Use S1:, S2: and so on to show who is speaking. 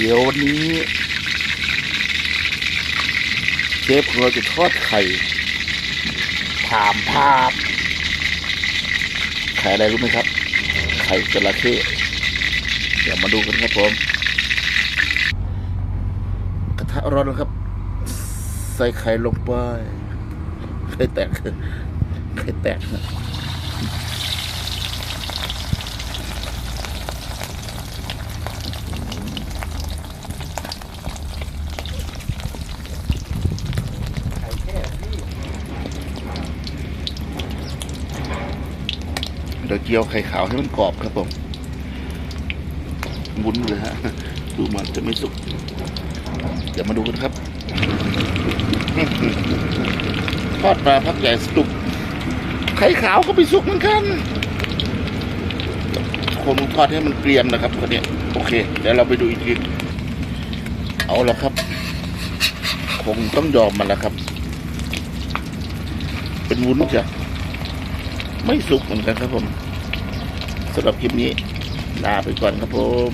S1: เดี๋ยววันนี้ เชฟของเราจะทอดไข่ถามภาพไข่อะไรรู้ไหมครับ ไข่จระเข้เดี๋ยวมาดูกันครับผมกระทะร้อนแล้วครับ ใส่ไข่ลงไปไข่แตกไข่แตกนะ เดี๋ยวเจียวไข่ขาวให้มันกรอบครับผมวุ้นเลยฮะ ดูมันจะไม่สุก เดี๋ยวมาดูกันครับทอดปลาพักใหญ่สุก ไข่ขาวก็ไปสุกเหมือนกัน คนทอดให้มันเกรียมนะครับคนนี้โอเค เดี๋ยวเราไปดูอีกทีเอาละครับ คงต้องยอมมันแล้วครับ เป็นวุ้นจ้ะ ไม่สุกเหมือนกันครับผมสำหรับคลิปนี้ลาไปก่อนครับผม